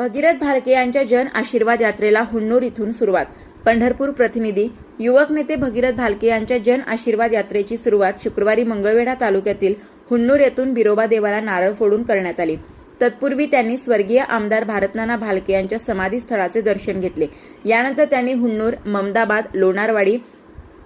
भगीरथ भालके यांच्या जन आशीर्वाद यात्रेला हुन्नूर इथून सुरुवात. पंढरपूर प्रतिनिधी युवक नेते भगीरथ भालके यांच्या जन आशीर्वाद यात्रेची सुरुवात शुक्रवारी मंगळवेढा तालुक्यातील हुन्नूर येथून बिरोबा देवाला नारळ फोडून करण्यात आली. तत्पूर्वी त्यांनी स्वर्गीय आमदार भारतनाना भालके यांच्या समाधीस्थळाचे दर्शन घेतले. यानंतर त्यांनी हुन्नूर ममदाबाद लोणारवाडी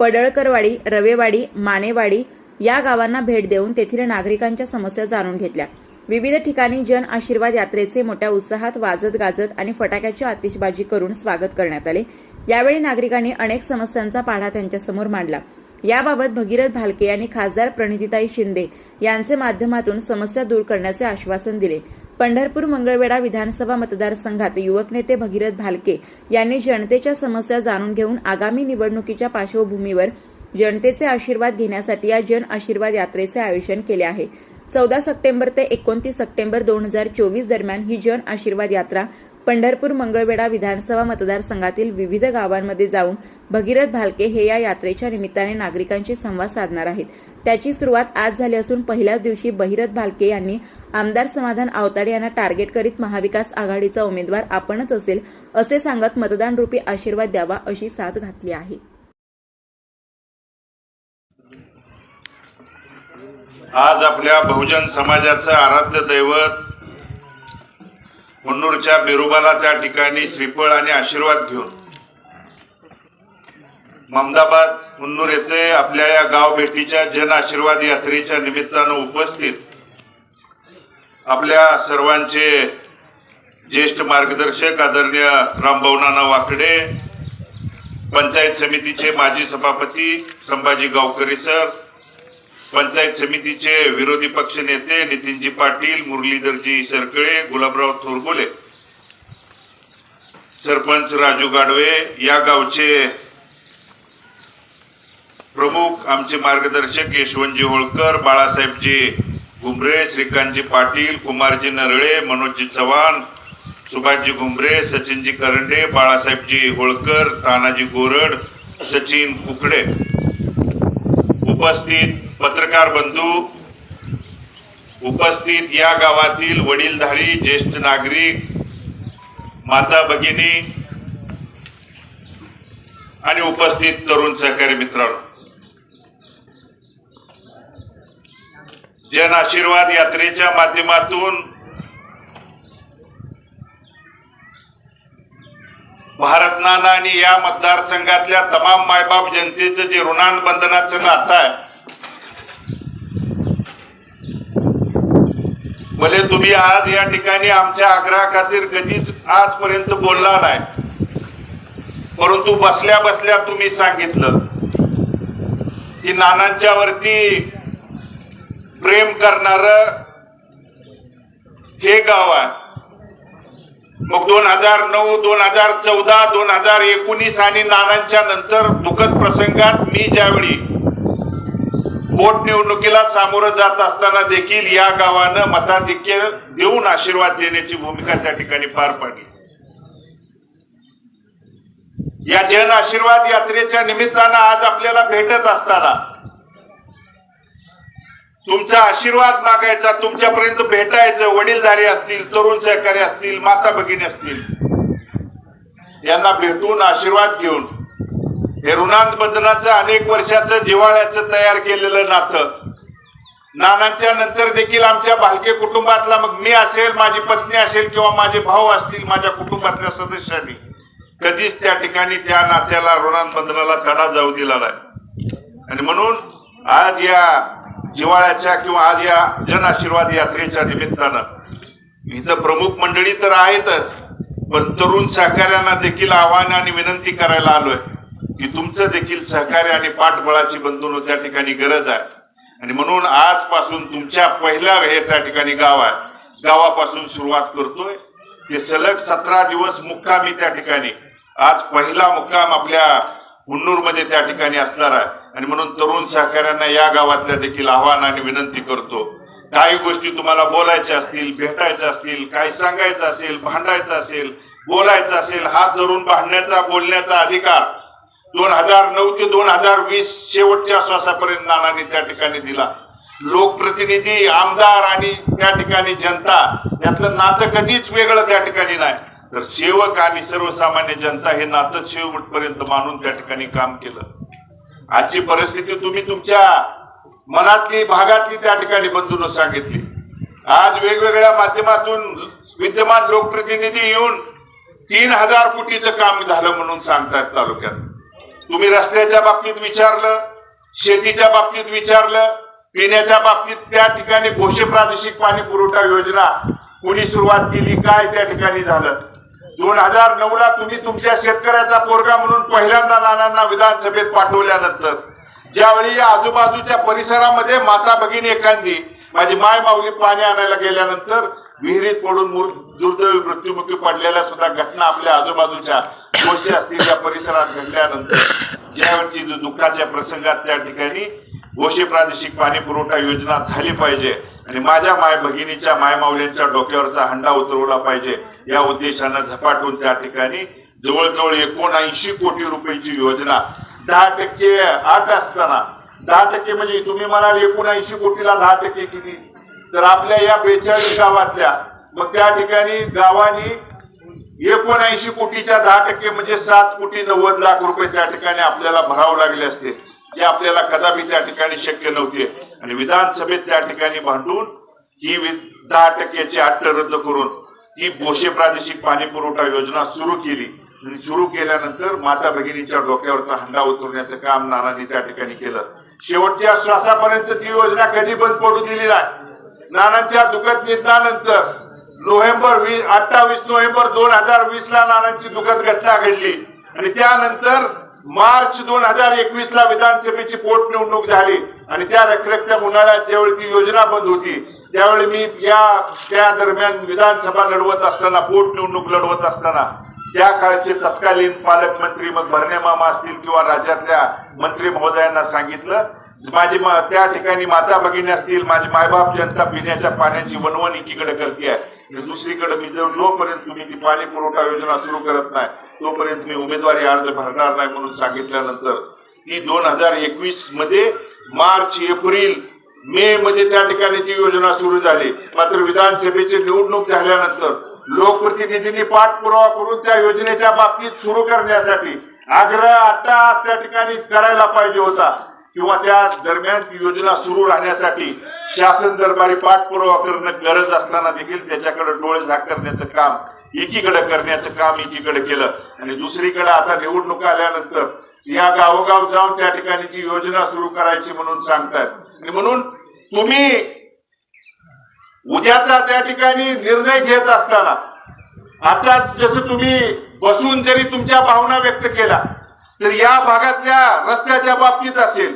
पडळकरवाडी रवेवाडी मानेवाडी या गावांना भेट देऊन तेथील नागरिकांच्या समस्या जाणून घेतल्या. विविध ठिकाणी जन आशीर्वाद यात्रेचे मोठ्या उत्साहात वाजत गाजत आणि फटाक्याची आतिषबाजी करून स्वागत करण्यात आले. यावेळी नागरिकांनी अनेक समस्यांचा पाढा त्यांच्यासमोर मांडला. याबाबत भगीरथ भालके यांनी खासदार प्रणितीताई शिंदे यांचे माध्यमातून समस्या दूर करण्याचे आश्वासन दिले. पंढरपूर मंगळवेढा विधानसभा मतदारसंघात युवक नेते भगीरथ भालके यांनी जनतेच्या समस्या जाणून घेऊन आगामी निवडणुकीच्या पार्श्वभूमीवर जनतेचे आशीर्वाद घेण्यासाठी या जन आशीर्वाद यात्रेचे आयोजन केले आहे. चौदा सप्टेंबर ते एकोणतीस सप्टेंबर दोन हजार चोवीस दरम्यान ही जन आशीर्वाद यात्रा पंढरपूर मंगळवेढा विधानसभा मतदारसंघातील विविध गावांमध्ये जाऊन भगीरथ भालके हे या यात्रेच्या निमित्ताने नागरिकांशी संवाद साधणार आहेत. त्याची सुरुवात आज झाली असून पहिल्याच दिवशी बहिरथ भालके यांनी आमदार समाधान आवताडे यांना टार्गेट करीत महाविकास आघाडीचा उमेदवार आपणच असेल असे सांगत मतदानरूपी आशीर्वाद द्यावा अशी साथ घातली आहे. आज आपल्या बहुजन समाजाचं आराध्य दैवत मुन्नूरच्या बिरुबाला त्या ठिकाणी श्रीफळ आणि आशीर्वाद घेऊन ममदाबाद मुन्नूर येथे आपल्या या गाव भेटीच्या जन आशीर्वाद यात्रेच्या निमित्तानं उपस्थित आपल्या सर्वांचे ज्येष्ठ मार्गदर्शक आदरणीय रामभवनाना वाकडे पंचायत समितीचे माजी सभापती संभाजी गावकरी सर पंचायत समितीचे विरोधी पक्ष नेते नितीनजी पाटील मुरलीधरजी सरकळे गुलाबराव थोरगोले सरपंच राजू गाडवे या गावचे प्रमुख आमचे मार्गदर्शक यशवंतजी होळकर बाळासाहेबजी घुमरे श्रीकांतजी पाटील कुमारजी नरळे मनोजजी चव्हाण सुभाषजी घुमरे सचिनजी करंडे बाळासाहेबजी होळकर तानाजी गोरड सचिन कुकडे उपस्थित पत्रकार बंधू उपस्थित या गावातील वडीलधारी ज्येष्ठ नागरिक माता भगिनी आणि उपस्थित तरुण सहकारी मित्रांनो. जन आशीर्वाद यात्रेच्या माध्यमातून भारतनाना आणि या मतदारसंघातल्या तमाम मायबाप जनतेचं जे ऋणान बंधनाचं नातं आहे भले तुम्ही आज या ठिकाणी आमच्या आग्रहा खातीर कधीच आजपर्यंत बोलला नाही. परंतु बसल्या बसल्या तुम्ही सांगितलं की नानांच्या वरती प्रेम करणार हे गाव आहे. मग दोन हजार नऊ दोन हजार चौदा दोन हजार एकोणीस आणि नानांच्या नंतर दुःखद प्रसंगात मी ज्यावेळी पोटनिवडणुकीला सामोरं जात असताना देखील या गावानं मताधिक्य देऊन आशीर्वाद देण्याची भूमिका त्या ठिकाणी पार पाडली. या जन आशीर्वाद यात्रेच्या निमित्तानं आज आपल्याला भेटत असताना तुमचा आशीर्वाद मागायचा तुमच्यापर्यंत भेटायचं वडीलधारी असतील तरुण सहकारी असतील माता भगिनी असतील यांना भेटून आशीर्वाद घेऊन हे ऋणांत बंधनाचं अनेक वर्षाचं जिव्हाळ्याचं तयार केलेलं नातं. नानांच्या नंतर देखील आमच्या भालके कुटुंबातला मग मी असेल माझी पत्नी असेल किंवा माझे भाऊ असतील माझ्या कुटुंबातल्या सदस्यांनी कधीच त्या ठिकाणी त्या नात्याला ऋणांबंधनाला तडा जाऊ दिला नाही. आणि म्हणून आज या जिवाळ्याच्या किंवा आज या जन आशीर्वाद यात्रेच्या निमित्तानं इथं प्रमुख मंडळी तर आहेतच पण तरुण सहकार्यांना देखील आव्हान आणि विनंती करायला आलोय. की तुमचं देखील सहकार्य आणि पाठबळाची बंधून त्या ठिकाणी गरज आहे. आणि म्हणून आजपासून तुमच्या पहिल्या हे त्या ठिकाणी गाव आहे. गावापासून सुरुवात करतोय. ते सलग सतरा दिवस मुक्कामी त्या ठिकाणी. आज पहिला मुक्काम आपल्या हुन्नूरमध्ये त्या ठिकाणी असणार आहे. आणि म्हणून तरुण सहकाऱ्यांना या गावातल्या देखील आव्हान आणि विनंती करतो. काही गोष्टी तुम्हाला बोलायच्या असतील भेटायच्या असतील काही सांगायचं असेल भांडायचं असेल बोलायचं असेल हात धरून भांडण्याचा बोलण्याचा अधिकार दोन हजार नऊ ते दोन हजार वीस शेवटच्या श्वासापर्यंत नानांनी त्या ठिकाणी दिला. लोकप्रतिनिधी आमदार आणि त्या ठिकाणी जनता यातलं नातं कधीच वेगळं त्या ठिकाणी नाही. तर सेवक आणि सर्वसामान्य जनता हे नातं शेवटपर्यंत मानून त्या ठिकाणी काम केलं. आजची परिस्थिती तुम्ही तुमच्या मनातली भागातली त्या ठिकाणी बंधून सांगितली. आज वेगवेगळ्या माध्यमातून विद्यमान लोकप्रतिनिधी येऊन तीन हजार कोटीचं काम झालं म्हणून सांगतायत तालुक्यात. तुम्ही रस्त्याच्या बाबतीत विचारलं शेतीच्या बाबतीत विचारलं पिण्याच्या बाबतीत त्या ठिकाणी घोषे प्रादेशिक पाणी पुरवठा योजना कोणी सुरुवात केली काय त्या ठिकाणी झालं? दोन हजार नऊ ला तुम्ही तुमच्या शेतकऱ्याचा पोरगा म्हणून पहिल्यांदा नानांना विधानसभेत पाठवल्यानंतर ज्यावेळी या आजूबाजूच्या परिसरामध्ये माता भगिनी एखादी माझी माय माऊली पाणी आणायला गेल्यानंतर विहिरीत पडून दुर्दैवी मृत्युमुखी पडलेल्या सुद्धा घटना आपल्या आजूबाजूच्या दोषी असतील त्या परिसरात घडल्यानंतर ज्यावेळी जो दुःखाच्या प्रसंगात त्या ठिकाणी गोशी प्रादेशिक पाणी पुरवठा योजना झाली पाहिजे आणि माझ्या माय भगिनीच्या मायमावल्यांच्या डोक्यावरचा हंडा उतरवला पाहिजे या उद्देशानं झपाटून त्या ठिकाणी जवळजवळ एकोणऐंशी कोटी रुपयाची योजना दहा टक्के आठ असताना दहा टक्के म्हणजे तुम्ही म्हणाल एकोणऐंशी कोटीला दहा टक्के किती? तर आपल्या या बेचाळीस गावातल्या मग त्या ठिकाणी गावानी एकोणऐंशी कोटीच्या दहा टक्के म्हणजे सात कोटी नव्वद लाख रुपये त्या ठिकाणी आपल्याला भरावे लागले असते जे आपल्याला कदापि त्या ठिकाणी शक्य नव्हते. आणि विधानसभेत त्या ठिकाणी भांडून ही दहा टक्क्याची अट रद्द करून ती बोशे प्रादेशिक पाणी पुरवठा योजना सुरू केली. आणि सुरू केल्यानंतर माता भगिनीच्या डोक्यावरचा हंडा उतरण्याचं काम नानांनी त्या ठिकाणी केलं. शेवटच्या श्वासापर्यंत ती योजना कधी बंद पडू दिली नाही. नानांच्या दुःखद निधनानंतर नोव्हेंबर वीस अठ्ठावीस नोव्हेंबर दोन हजार वीस ला नानांची दुखद घटना घडली. आणि त्यानंतर मार्च दोन हजार एकवीस ला विधानसभेची पोटनिवडणूक झाली. आणि त्या रखरखत्या उन्हाळ्यात ज्यावेळी ती योजना बंद होती त्यावेळी मी या त्या दरम्यान विधानसभा लढवत असताना पोटनिवडणूक लढवत असताना त्या काळचे तत्कालीन पालकमंत्री मग भरणे मामा असतील किंवा राज्यातल्या मंत्री महोदयांना सांगितलं माझी मा- त्या ठिकाणी माता भगिनी असतील माझी मायबाप जनता पिण्याच्या पाण्याची वनवन एकीकडे करते आहे. दुसरीकडे मी जर जोपर्यंत तुम्ही ती पाणी पुरवठा योजना सुरू करत नाही तोपर्यंत मी उमेदवारी अर्ज भरणार नाही म्हणून सांगितल्यानंतर ती दोन हजार एकवीसमध्ये मार्च एप्रिल मे मध्ये त्या ठिकाणी ती योजना सुरू झाली. मात्र विधानसभेची निवडणूक झाल्यानंतर लोकप्रतिनिधींनी पाठपुरावा करून त्या योजनेच्या बाबतीत सुरू करण्यासाठी आग्रह आता त्या ठिकाणी करायला पाहिजे होता. किंवा त्या दरम्यान ती योजना सुरू राहण्यासाठी शासन दरबारी पाठपुरावा करणं गरज असताना देखील त्याच्याकडे डोळे झाक करण्याचं काम एकीकडे करण्याचं काम एकीकडे केलं. आणि दुसरीकडे आता निवडणुका आल्यानंतर या गावोगाव जाऊन त्या ठिकाणी ती योजना सुरू करायची म्हणून सांगतात आणि म्हणून तुम्ही उद्याचा त्या ठिकाणी निर्णय घेत असताना आता जसं तुम्ही बसून जरी तुमच्या भावना व्यक्त केला तर या भागातल्या रस्त्याच्या बाबतीत असेल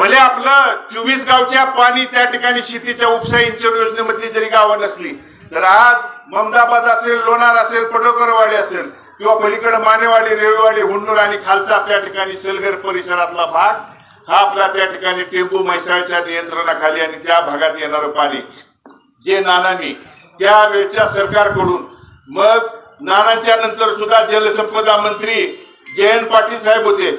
भले आपलं चोवीस गावच्या पाणी त्या ठिकाणी शेतीच्या उपसा सिंचन योजनेमधली जरी गावं नसली तर आज ममदाबाद असेल लोणार असेल पडोकरवाडी असेल किंवा पलीकडे मानेवाडी रेवेवाडी हुंडूर आणि खालचा त्या ठिकाणी सेलघर परिसरातला भाग हा आपला त्या ठिकाणी टेंपू म्हैसाळच्या नियंत्रणाखाली आणि त्या भागात येणारं पाणी. जे नानांनी त्यावेळच्या सरकारकडून मग नानांच्या नंतर सुद्धा जलसंपदा मंत्री जयंत पाटील साहेब होते.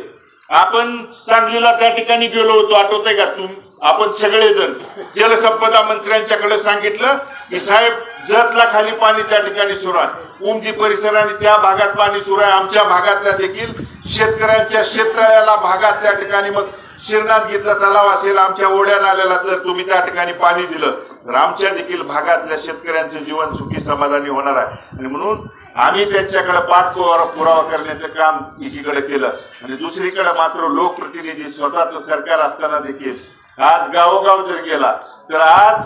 आपण सांगलीला त्या ठिकाणी गेलो होतो आठवतंय का तुम आपण सगळेजण जलसंपदा मंत्र्यांच्याकडे सांगितलं की साहेब जतला खाली पाणी त्या ठिकाणी सुरू आहे. उमजी परिसर आणि त्या भागात पाणी सुरू आहे. आमच्या भागातल्या देखील शेतकऱ्यांच्या शेततळ्याला भागात त्या ठिकाणी मग शिरनाथ घेतला तलाव असेल आमच्या ओढ्या नाल्याला जर तुम्ही त्या ठिकाणी पाणी दिलं. तर आमच्या देखील भागातल्या शेतकऱ्यांचं जीवन सुखी समाधानी होणार आहे. आणि म्हणून आम्ही त्यांच्याकडे पाठपुरावा पुरावा करण्याचं काम एकीकडे केलं. आणि दुसरीकडे मात्र लोकप्रतिनिधी स्वतःचं सरकार असताना देखील. आज गावोगाव जर गेला तर आज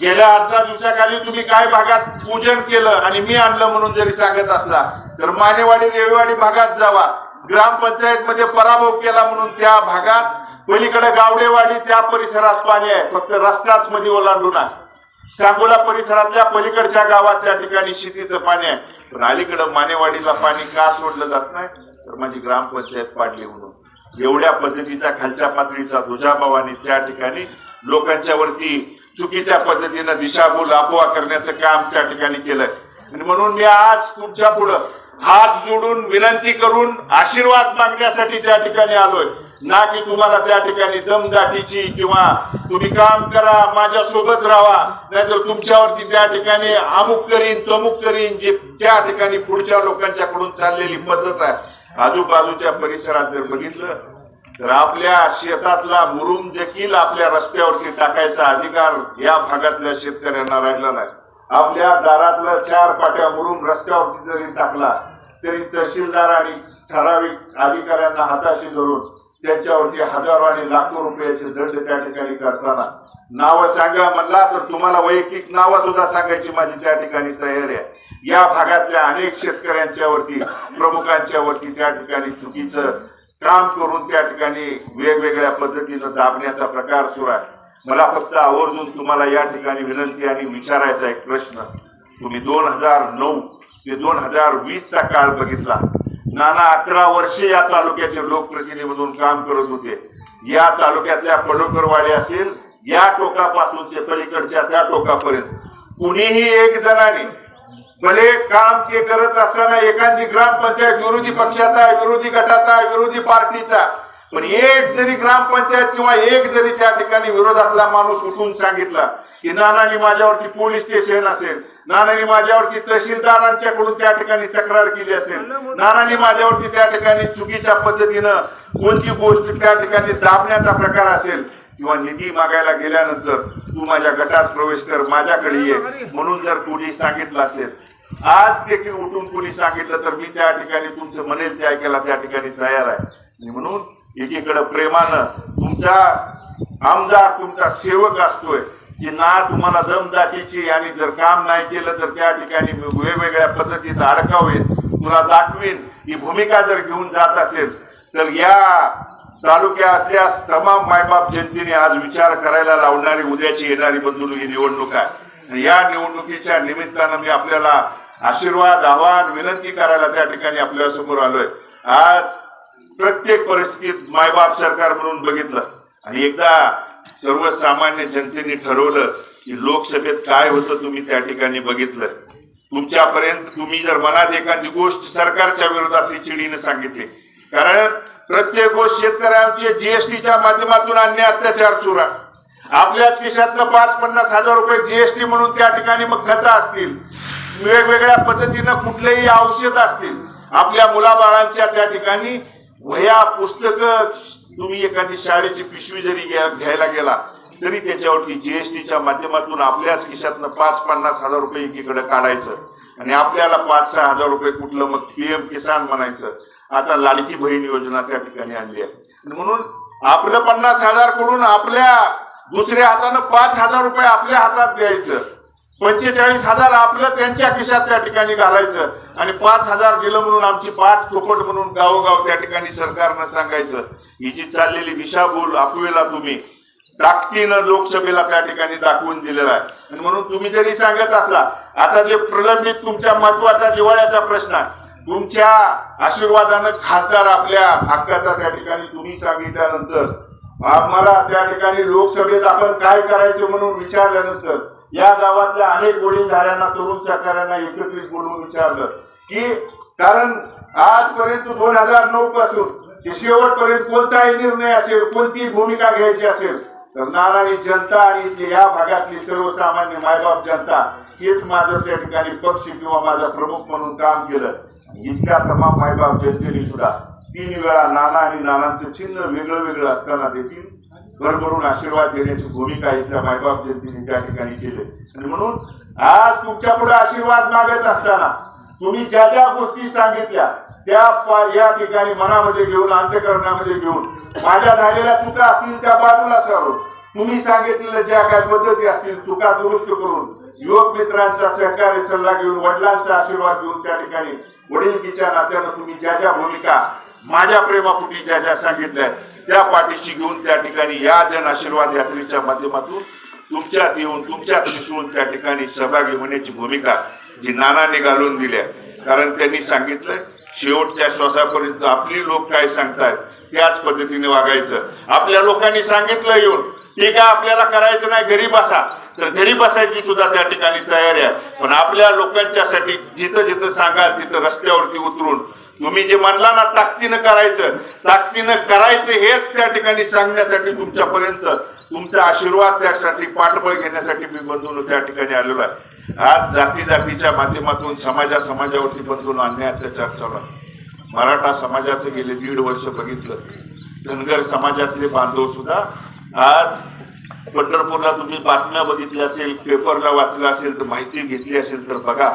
गेल्या अर्धा दिवसाखाली तुम्ही काय भागात पूजन केलं आणि मी आणलं म्हणून जरी सांगत असला तर मानेवाडी रेवेवाडी भागात जावा. ग्रामपंचायत मध्ये पराभव केला म्हणून त्या भागात पलीकडे गावडेवाडी त्या परिसरात पाणी आहे. फक्त रस्त्यात मध्ये ओलांडून आहे. सांगोला परिसरातल्या पलीकडच्या गावात त्या ठिकाणी शेतीचं पाणी आहे. पण अलीकडं मानेवाडीला पाणी का सोडलं जात नाही? तर माझी ग्रामपंचायत पाडली म्हणून. एवढ्या पद्धतीचा खालच्या पातळीचा दुजाभावाने त्या ठिकाणी लोकांच्या वरती चुकीच्या पद्धतीनं दिशाभूल अफवा करण्याचं काम त्या ठिकाणी केलंय. आणि म्हणून मी आज तुमच्या पुढं हात जोडून विनंती करून आशीर्वाद मागण्यासाठी त्या ठिकाणी आलोय. ना की तुम्हाला त्या ठिकाणी दमदाटीची किंवा तुम्ही काम करा माझ्या सोबत राहा. नाहीतर तुमच्यावरती त्या ठिकाणी अमुक करीन तमुक करीन जे त्या ठिकाणी पुढच्या लोकांच्याकडून चाललेली पद्धत आहे. आजूबाजूच्या परिसरात जर बघितलं तर आपल्या शेतातला मुरुम देखील आपल्या रस्त्यावरती टाकायचा अधिकार या भागातल्या शेतकऱ्यांना राहिला नाही. आपल्या दारातलं चार पाट्या मुरुम रस्त्यावरती जरी टाकला तरी तहसीलदार आणि ठराविक अधिकाऱ्यांना हाताशी धरून त्यांच्यावरती हजारो आणि लाखो रुपयाचे दंड त्या ठिकाणी करताना. नावं सांगा म्हणला तर तुम्हाला वैयक्तिक नावं सुद्धा सांगायची माझी त्या ठिकाणी तयारी आहे. या भागातल्या अनेक शेतकऱ्यांच्या वरती प्रमुखांच्या वरती त्या ठिकाणी चुकीचं काम करून त्या ठिकाणी वेगवेगळ्या पद्धतीनं दाबण्याचा प्रकार सुरू आहे. मला फक्त आवर्जून तुम्हाला या ठिकाणी विनंती आणि विचारायचा एक प्रश्न. तुम्ही दोन हजार नऊ ते दोन हजार वीसचा काळ बघितला. नाना अकरा वर्षे या तालुक्याचे लोकप्रतिनिधी म्हणून काम करत होते. या तालुक्यातल्या पडोकरवाडी असेल या टोकापासून ते पलीकडच्या त्या टोकापर्यंत. कुणीही एक जणाने भले काम ते करत असताना एखादी ग्रामपंचायत विरोधी पक्षाचा आहे विरोधी गटाचा आहे विरोधी पार्टीचा पण एक जरी ग्रामपंचायत किंवा एक जरी त्या ठिकाणी विरोधातला माणूस उठून सांगितला की नानानी माझ्यावरती पोलीस स्टेशन असेल नानानी माझ्यावरती तहसीलदारांच्याकडून त्या ठिकाणी तक्रार केली असेल. नानानी माझ्यावरती त्या ठिकाणी चुकीच्या पद्धतीनं कोणती गोष्ट त्या ठिकाणी दाबण्याचा प्रकार असेल किंवा निधी मागायला गेल्यानंतर तू माझ्या गटात प्रवेश कर माझ्याकडे ये. म्हणून जर कोणी सांगितलं असेल आज देखील उठून कोणी सांगितलं तर मी त्या ठिकाणी तुमचं म्हणेल ते ऐकायला त्या ठिकाणी तयार आहे. आणि म्हणून एकीकडे प्रेमानं तुमचा आमदार तुमचा सेवक असतोय. की ना तुम्हाला दमदाटीची आणि जर काम नाही केलं तर त्या ठिकाणी मी वेगवेगळ्या पद्धतीचा अडकावेन तुला दाखवीन ही भूमिका जर घेऊन जात असेल तर या तालुक्यातल्या तमाम मायबाप जनतेने आज विचार करायला लावणारी उद्याची येणारी बंधू ही निवडणूक आहे. या निवडणुकीच्या निमित्तानं मी आपल्याला आशीर्वाद आव्हान विनंती करायला त्या ठिकाणी आपल्यासमोर आलोय. आज प्रत्येक परिस्थितीत मायबाप सरकार म्हणून बघितलं. आणि एकदा सर्वसामान्य जनतेने ठरवलं की लोकसभेत काय होतं तुम्ही त्या ठिकाणी बघितलं. तुमच्यापर्यंत तुम्ही जर मनात एखादी गोष्ट सरकारच्या विरोधातली चिडीने सांगितली. कारण प्रत्येक गोष्ट शेतकऱ्यांचे जीएसटीच्या माध्यमातून अन्य अत्याचार चुरा आपल्या आपल्याच खिशातलं पाच पन्नास हजार रुपये जीएसटी म्हणून त्या ठिकाणी मग खत असतील. वेगवेगळ्या पद्धतीनं कुठलेही औषध असतील. आपल्या मुलाबाळांच्या त्या ठिकाणी वह्या पुस्तक तुम्ही एखादी शाळेची पिशवी जरी घ्यायला गेला तरी त्याच्यावरती जीएसटीच्या माध्यमातून आपल्याच खिशातनं पाच पन्नास हजार रुपये एकीकडे काढायचं. आणि आपल्याला पाच सहा हजार रुपये कुठलं मग पीएम किसान म्हणायचं. आता लाडकी बहीण योजना त्या ठिकाणी आणली आहे. म्हणून आपलं पन्नास हजारकडून आपल्या दुसऱ्या हातानं पाच हजार रुपये आपल्या हातात द्यायचं. पंचेचाळीस हजार आपलं त्यांच्या खिशात त्या ठिकाणी घालायचं आणि पाच हजार दिलं म्हणून आमची पाच चोपट म्हणून गावोगाव त्या ठिकाणी सरकारनं सांगायचं. ही जी चाललेली दिशाभूल आपवेला तुम्ही ताकदीनं लोकसभेला त्या ठिकाणी दाखवून दिलेला आहे. आणि म्हणून तुम्ही जरी सांगत असला आता जे प्रलंबित तुमच्या महत्त्वाचा जिव्हाळ्याचा प्रश्न आहे तुमच्या आशीर्वादानं खासदार आपल्या हक्काचा त्या ठिकाणी तुम्ही सांगितल्यानंतर आम्हाला त्या ठिकाणी लोकसभेत आपण काय करायचं म्हणून विचारल्यानंतर या गावातल्या अनेक वडीलधाऱ्यांना तरुण सहकाऱ्यांना एकत्रित बोलून विचारलं की कारण आजपर्यंत दोन हजार नऊ पासून ते शेवटपर्यंत कोणताही निर्णय असेल कोणतीही भूमिका घ्यायची असेल तर नारायणी जनता आणि या भागातली सर्वसामान्य मायबाप जनता हेच माझं त्या ठिकाणी पक्ष किंवा माझा प्रमुख म्हणून काम केलं. इथल्या तमाम मायबाप जनतेने सुद्धा तीन वेळा नाना आणि नानांचं चिन्ह वेगळं वेगळं असताना देखील भरभरून आशीर्वाद देण्याची भूमिका इथल्या मायबाप जयंतीने त्या ठिकाणी केली. आणि म्हणून आज तुमच्यापुढे आशीर्वाद मागत असताना तुम्ही ज्या ज्या गोष्टी सांगितल्या त्या या ठिकाणी मनामध्ये घेऊन अंतकरणामध्ये घेऊन माझ्या झालेल्या चुका असतील त्या बाजूला सारून तुम्ही सांगितलेल्या ज्या काय पद्धती असतील चुका दुरुस्त करून युवक मित्रांचा सहकार्य सल्ला घेऊन वडिलांचा आशीर्वाद घेऊन त्या ठिकाणी वडीलकीच्या नात्यानं तुम्ही ज्या ज्या भूमिका माझ्या प्रेमापुटी ज्या ज्या सांगितल्या त्या पाठीशी घेऊन त्या ठिकाणी या जन आशीर्वाद यात्रेच्या माध्यमातून तुमच्यात येऊन तुमच्यात मिसळून त्या ठिकाणी सहभागी होण्याची भूमिका जी नानाने घालून दिल्या कारण त्यांनी सांगितलं शेवटच्या श्वासापर्यंत आपली लोक काय सांगतायत त्याच पद्धतीने वागायचं. आपल्या लोकांनी सांगितलं येऊन ठीक आहे आपल्याला करायचं नाही घरी बसा. तर घरी बसायची सुद्धा त्या ठिकाणी तयारी आहे. पण आपल्या लोकांच्यासाठी जिथं जिथं सांगाल तिथं रस्त्यावरती उतरून तुम्ही जे म्हणला ना ताकदीनं करायचं ताकदीनं करायचं हेच त्या ठिकाणी सांगण्यासाठी तुमच्यापर्यंत तुमचा आशीर्वाद त्यासाठी पाठबळ घेण्यासाठी मी बंधून त्या ठिकाणी आलेलो आहे. आज जाती जातीच्या माध्यमातून समाजा समाजावरती बंधून आणण्याचा चर्चा आहे. मराठा समाजाचं गेले दीड वर्ष बघितलं. धनगर समाजातले बांधव सुद्धा आज पंढरपूरला तुम्ही बातम्या बघितल्या असेल पेपरला वाचलं असेल तर माहिती घेतली असेल तर बघा.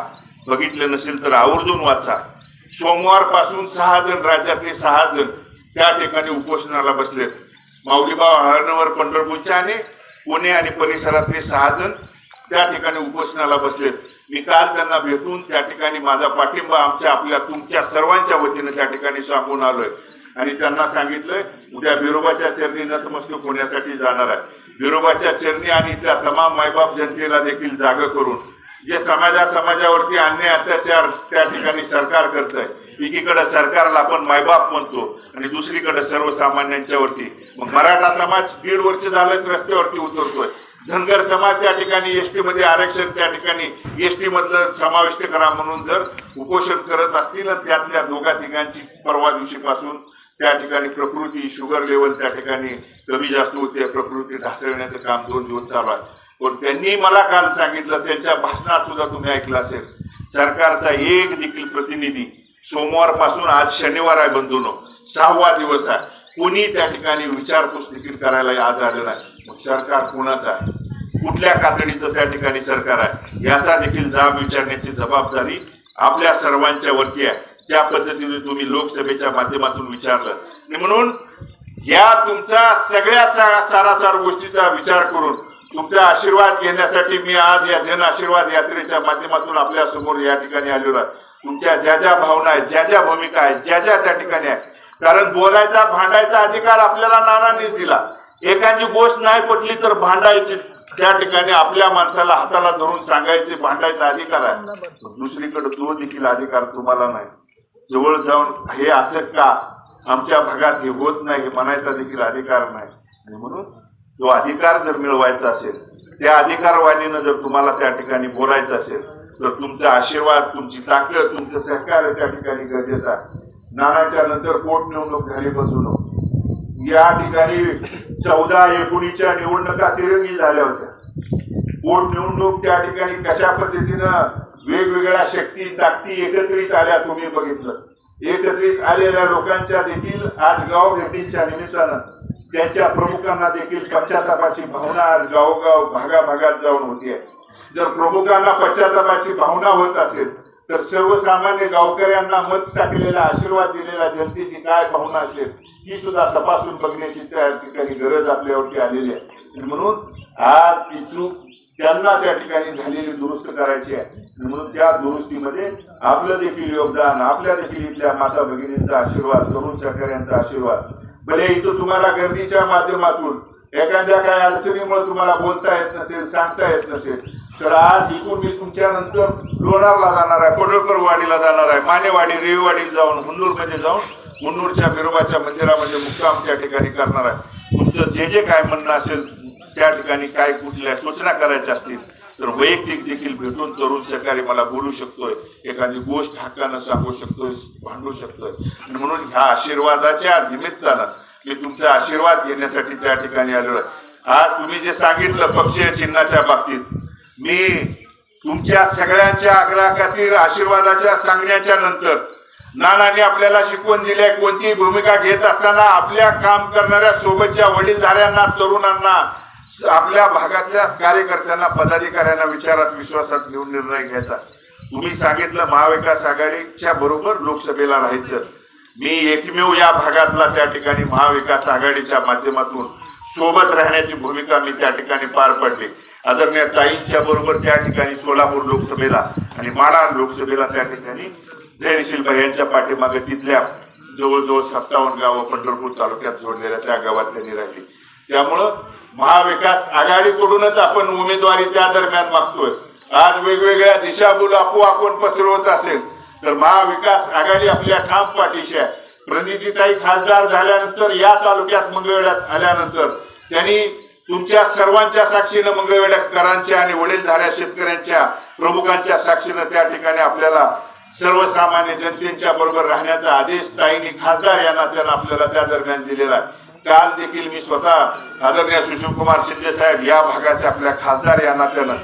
बघितलं नसेल तर आवर्जून वाचा. सोमवारपासून सहा जण राज्यातले सहा जण त्या ठिकाणी उपोषणाला बसलेत. माऊलीबाव हळणवर पंढरपूरच्या आणि पुणे आणि परिसरातले सहा जण त्या ठिकाणी उपोषणाला बसलेत. मी काल त्यांना भेटून त्या ठिकाणी माझा पाठिंबा आमच्या आपल्या तुमच्या सर्वांच्या वतीनं त्या ठिकाणी सांगून आलोय. आणि त्यांना सांगितलंय उद्या बिरोबाच्या चरणी नतमस्तक होण्यासाठी जाणार आहे. बिरोबाच्या चरणी आणि त्या तमाम मायबाप जनतेला देखील जाग करून जे समाजा समाजावरती अन्याय अत्याचार त्या ठिकाणी सरकार करत आहे एकीकडे सरकारला आपण मायबाप म्हणतो आणि दुसरीकडे सर्वसामान्यांच्या वरती. मग मराठा समाज दीड वर्ष झालंच रस्त्यावरती उतरतोय. धनगर समाज त्या ठिकाणी एसटी मध्ये आरक्षण त्या ठिकाणी एसटी मधलं समाविष्ट करा म्हणून जर उपोषण करत असतील तर त्यातल्या दोघा तिघांची परवा दिवशीपासून त्या ठिकाणी प्रकृती शुगर लेवल त्या ठिकाणी कमी जास्त होते. प्रकृती ढासळण्याचं काम दोन दिवस चालू आहे. पण त्यांनी मला काल सांगितलं त्यांच्या भाषणात सुद्धा तुम्ही ऐकलं असेल. सरकारचा एक देखील प्रतिनिधी सोमवारपासून आज शनिवार आहे बंधून. सहावा दिवस आहे. कोणी त्या ठिकाणी विचारपूस देखील करायला आज आलं नाही. मग सरकार कोणाचा आहे? कुठल्या कातडीचं त्या ठिकाणी सरकार आहे? याचा देखील जाब विचारण्याची जबाबदारी आपल्या सर्वांच्या वरती आहे. त्या पद्धतीने तुम्ही लोकसभेच्या माध्यमातून विचारलं. आणि म्हणून या तुमच्या सगळ्या सारासार गोष्टीचा विचार करून तुमचा आशीर्वाद घेण्यासाठी मी आज या जन आशीर्वाद यात्रेच्या माध्यमातून आपल्यासमोर या ठिकाणी आलेलो आहे. तुमच्या ज्या ज्या भावना आहेत ज्या ज्या भूमिका आहेत ज्या ज्या त्या ठिकाणी आहेत. कारण बोलायचा भांडायचा अधिकार आपल्याला नानांनीच दिला. एखादी गोष्ट नाही पटली तर भांडायची. त्या ठिकाणी आपल्या माणसाला हाताला धरून सांगायचे भांडायचा अधिकार आहे. दुसरीकडे तो देखील अधिकार तुम्हाला नाही. जवळ जाऊन हे असं का? आमच्या भागात हे होत नाही हे म्हणायचा देखील अधिकार नाही. म्हणून तो अधिकार जर मिळवायचा असेल त्या अधिकारवाणीनं जर तुम्हाला त्या ठिकाणी बोलायचं असेल तर तुमचा आशीर्वाद तुमची ताकद तुमचं सहकार्य त्या ठिकाणी गरजेचं आहे. नानाच्या नंतर पोटनिवडणूक झाली बसून. या ठिकाणी चौदा एकोणीसच्या निवडणुका तिरंगी झाल्या होत्या. पोटनिवडणूक त्या ठिकाणी कशा पद्धतीनं वेगवेगळ्या शक्ती ताकदी एकत्रित आल्या तुम्ही बघितलं. एकत्रित आलेल्या लोकांच्या देखील आज गाव भेटीच्या निमित्तानं त्याच्या प्रमुखांना देखील पश्चातापाची भावना आज गावोगाव भागाभागात जाऊन होतीये जर प्रमुखांना पश्चातापाची भावना होत असेल तर सर्वसामान्य गावकऱ्यांना मत टाकलेला आशीर्वाद दिलेला जनतेची काय भावना असेल ही सुद्धा तपासून बघण्याची त्या ठिकाणी गरज आपल्यावरती आलेली आहे. म्हणून आज ती चूक त्यांना त्या ठिकाणी झालेली दुरुस्त करायची आहे. म्हणून त्या दुरुस्तीमध्ये आपलं देखील योगदान आपल्या देखील इथल्या माता भगिनींचा आशीर्वाद तरुण सहकार्यांचा आशीर्वाद भले इथं तुम्हाला गर्दीच्या माध्यमातून एखाद्या काही अडचणीमुळे तुम्हाला बोलता येत नसेल सांगता येत नसेल तर आज इथून मी तुमच्या नंतर लोणारला जाणार आहे पडळकर वाडीला जाणार आहे मानेवाडी रेवीवाडीत जाऊन हुन्नूरमध्ये जाऊन मुन्नूरच्या बिरोबाच्या मंदिरामध्ये मुक्काम त्या ठिकाणी करणार आहे. तुमचं जे जे काय म्हणणं असेल त्या ठिकाणी काय कुठल्या सूचना करायच्या असतील तर वैयक्तिक देखील भेटून तरुण सहकारी मला बोलू शकतोय. एखादी गोष्ट हक्कानं सांगू शकतोय भांडू शकतोय. आणि म्हणून ह्या आशीर्वादाच्या निमित्तानं मी तुमचा आशीर्वाद घेण्यासाठी त्या ठिकाणी आलेलो आहे. आज तुम्ही जे सांगितलं पक्षीय चिन्हाच्या बाबतीत मी तुमच्या सगळ्यांच्या आग्रहातील आशीर्वादाच्या सांगण्याच्या नंतर नानाने आपल्याला शिकवण दिली आहे कोणतीही भूमिका घेत असताना आपल्या काम करणाऱ्या सोबतच्या वडीलधाऱ्यांना तरुणांना आपल्या भागातल्या कार्यकर्त्यांना पदाधिकाऱ्यांना विचारात विश्वासात घेऊन निर्णय घ्यायचा. तुम्ही सांगितलं महाविकास आघाडीच्या बरोबर लोकसभेला राहायचं. मी एकमेव या भागातला त्या ठिकाणी महाविकास आघाडीच्या माध्यमातून सोबत राहण्याची भूमिका मी त्या ठिकाणी पार पडली. आदरणीय ताईंच्या बरोबर त्या ठिकाणी सोलापूर लोकसभेला आणि माडा लोकसभेला त्या ठिकाणी धैर्यशील यांच्या पाठीमागे तिथल्या जवळजवळ सत्तावन्न गावं पंढरपूर तालुक्यात जोडलेल्या त्या गावात त्यांनी राहिली. त्यामुळं महाविकास आघाडीकडूनच आपण उमेदवारी त्या दरम्यान मागतोय. आज वेगवेगळ्या दिशाभूल अफवा पसरवत असेल तर महाविकास आघाडी आपल्या ठाम पाठीशी आहे. प्रणितीताई खासदार झाल्यानंतर या तालुक्यात मंगळवेढ्यात आल्यानंतर त्यांनी तुमच्या सर्वांच्या साक्षीनं मंगळवेढ्याकरांच्या आणि वडीलधाऱ्या शेतकऱ्यांच्या प्रमुखांच्या साक्षीनं त्या ठिकाणी आपल्याला सर्वसामान्य जनतेच्या बरोबर राहण्याचा आदेश ताईंनी खासदार यांना त्यांना आपल्याला त्या दरम्यान दिलेला आहे. काल देखील मी स्वतः आदरणीय सुशीलकुमार शिंदे साहेब या भागाचे आपल्या खासदार या नात्यानं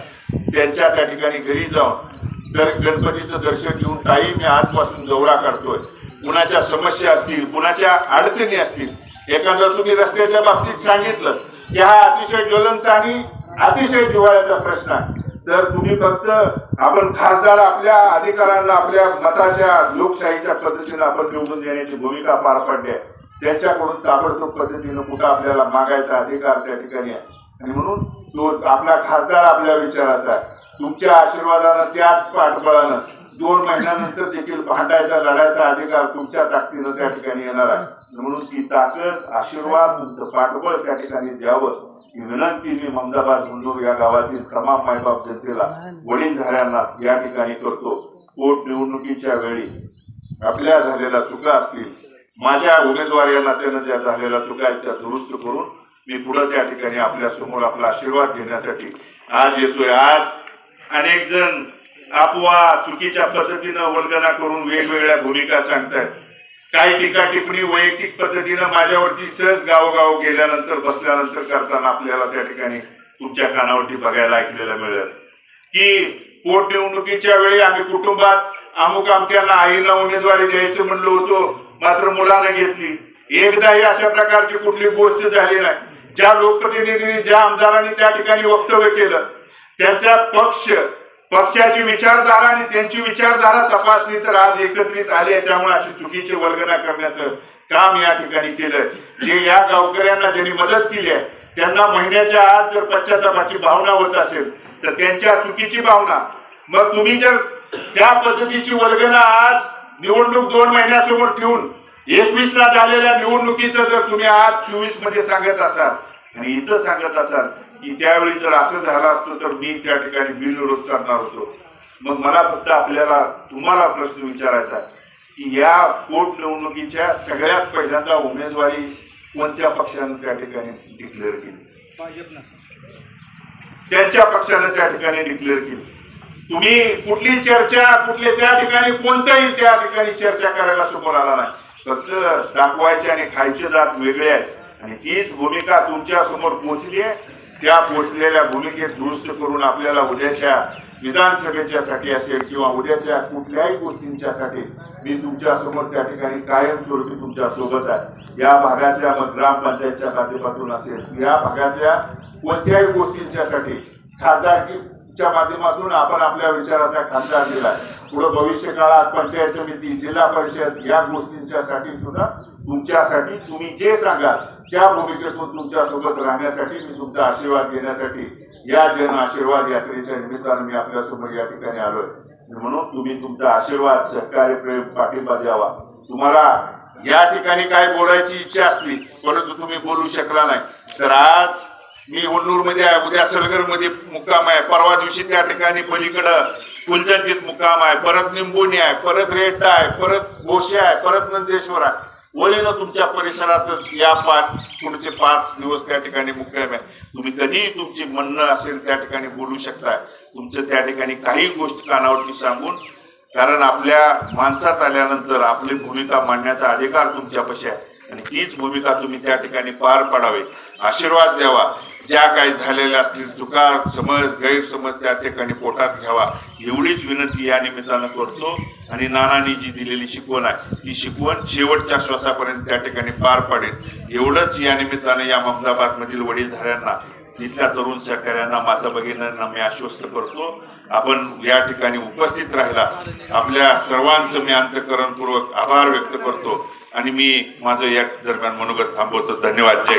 त्यांच्या त्या ठिकाणी घरी जाऊन तर गणपतीचं दर्शन घेऊन ताई मी आजपासून दौरा काढतोय कुणाच्या समस्या असतील कुणाच्या अडचणी असतील एखादं तुम्ही रस्त्याच्या बाबतीत सांगितलं की हा अतिशय ज्वलंत आणि अतिशय जिव्हाळ्याचा प्रश्न आहे. तर तुम्ही फक्त आपण खासदार आपल्या अधिकारांना आपल्या मताच्या लोकशाहीच्या पद्धतीने आपण निवडून देण्याची भूमिका पार पाडली आहे. त्याच्याकडून ताबडतोब पद्धतीनं कुठं आपल्याला मागायचा अधिकार त्या ठिकाणी आहे. आणि म्हणून तो आपला खासदार आपल्या विचाराचा आहे. तुमच्या आशीर्वादानं त्याच पाठबळानं दोन महिन्यानंतर देखील भांडायचा लढायचा अधिकार तुमच्या ताकदीनं त्या ठिकाणी येणार आहे. म्हणून ती ताकद आशीर्वाद तुमचं पाठबळ त्या ठिकाणी द्यावं ही विनंती मी ममदाबाद मुंडूर या गावातील तमाम मायबाप जनतेला वडील झाल्यांना या ठिकाणी करतो. पोटनिवडणुकीच्या वेळी आपल्या झालेल्या चुका असतील माझ्या उमेदवार या नात्यानं ज्या झालेल्या चुका आहेत त्या दुरुस्त करून मी पुढे त्या ठिकाणी आपल्यासमोर आपला आशीर्वाद घेण्यासाठी आज येतोय. आज अनेक जण अफवा चुकीच्या पद्धतीनं वर्गना करून वेगवेगळ्या भूमिका सांगतायत. काही टीका टिप्पणी वैयक्तिक पद्धतीनं माझ्यावरती सहज गावोगाव गेल्यानंतर बसल्यानंतर करताना आपल्याला त्या ठिकाणी तुमच्या कानावरती बघायला ऐकलेलं मिळेल. की पोटनिवडणुकीच्या वेळी आम्ही कुटुंबात अमुक अमक्यांना आईला उमेदवारी द्यायचं म्हणलं होतं मात्र मुलानं घेतली. एकदाही अशा प्रकारची कुठली गोष्ट झाली नाही. ज्या लोकप्रतिनिधींनी ज्या आमदारांनी त्या ठिकाणी वक्तव्य केलं त्याचा पक्ष पक्षाची विचारधारा आणि त्यांची विचारधारा तपासणी तर आज एकत्रित आली आहे. त्यामुळे अशी चुकीची वर्गना करण्याचं काम या ठिकाणी केलंय. जे या गावकऱ्यांना ज्यांनी मदत केली आहे त्यांना महिन्याच्या आत जर पश्चातापाची भावना होत असेल तर त्यांच्या चुकीची भावना. मग तुम्ही जर त्या पद्धतीची वर्गना आज निवडणूक दोन महिन्यासमोर ठेवून एकवीस ला झालेल्या निवडणुकीचं जर तुम्ही आज चोवीसमध्ये सांगत असाल आणि इथं सांगत असाल की त्यावेळी जर असं झालं असतं तर मी त्या ठिकाणी बिनविरोध करणार होतो. मग मला फक्त आपल्याला तुम्हाला प्रश्न विचारायचा की या पोटनिवडणुकीच्या सगळ्यात पहिल्यांदा उमेदवारी कोणत्या पक्षानं त्या ठिकाणी डिक्लेअर केली? त्यांच्या पक्षानं त्या ठिकाणी डिक्लेअर केली. तुम्ही कुठली चर्चा कुठले त्या ठिकाणी कोणत्याही त्या ठिकाणी चर्चा करायला समोर आला नाही. फक्त दाखवायचे आणि खायचे जात वेगळे आहेत आणि तीच भूमिका तुमच्यासमोर पोहोचली आहे. त्या पोहोचलेल्या भूमिकेत दुरुस्त करून आपल्याला उद्याच्या विधानसभेच्या साठी असेल किंवा उद्याच्या कुठल्याही गोष्टींच्यासाठी मी तुमच्यासमोर त्या ठिकाणी कायमस्वरूपी तुमच्यासोबत आहे. या भागातल्या मग ग्रामपंचायतच्या माध्यमातून असेल या भागातल्या कोणत्याही गोष्टींच्यासाठी च्या माध्यमातून आपण आपल्या विचाराचा खासदार दिला पुढे भविष्य काळात पंचायत समिती जिल्हा परिषद या गोष्टींच्यासाठी सुद्धा तुमच्यासाठी तुम्ही जे सांगाल त्या भूमिकेतून तुमच्यासोबत राहण्यासाठी मी तुमचा आशीर्वाद घेण्यासाठी या जन आशीर्वाद यात्रेच्या निमित्तानं मी आपल्यासमोर या ठिकाणी आलोय. म्हणून तुम्ही तुमचा आशीर्वाद सहकार्य प्रेम पाठिंबा द्यावा. तुम्हाला या ठिकाणी काय बोलायची इच्छा असली परंतु तुम्ही बोलू शकला नाही. तर आज मी हुन्नूरमध्ये आहे. उद्या सलगरमध्ये मुक्काम आहे. परवा दिवशी त्या ठिकाणी पलीकडं कुलजंतीत मुक्काम आहे. परत निंबोनी आहे. परत रेड्डा आहे. परत घोषे आहे. परत नंदेश्वर आहे. वळीनं तुमच्या परिसरातच या पाच पुढचे पाच दिवस त्या ठिकाणी मुक्काम आहे. तुम्ही कधीही तुमची म्हणणं असेल त्या ठिकाणी बोलू शकता. तुमचं त्या ठिकाणी काही गोष्टी कानावरती सांगून कारण आपल्या माणसात आल्यानंतर आपली भूमिका मांडण्याचा अधिकार तुमच्यापाशी आहे. आणि तीच भूमिका तुम्ही त्या ठिकाणी पार पाडावी. आशीर्वाद द्यावा. ज्या काही झालेल्या असतील चुका समज गैरसमज त्या ठिकाणी पोटात घ्यावा. एवढीच विनंती या निमित्तानं करतो. आणि नानांनी जी दिलेली शिकवण आहे ती शिकवण शेवटच्या श्वासापर्यंत त्या ठिकाणी पार पाडेल. एवढंच या निमित्तानं या ममदाबादमधील वडीलधाऱ्यांना तिथल्या तरुण सहकाऱ्यांना माता भगिनींना मी आश्वस्त करतो. आपण या ठिकाणी उपस्थित राहिला. आपल्या सर्वांचं मी अंतकरणपूर्वक आभार व्यक्त करतो. आणि मी माझं या दरम्यान मनोगत थांबवतो. धन्यवाद. जय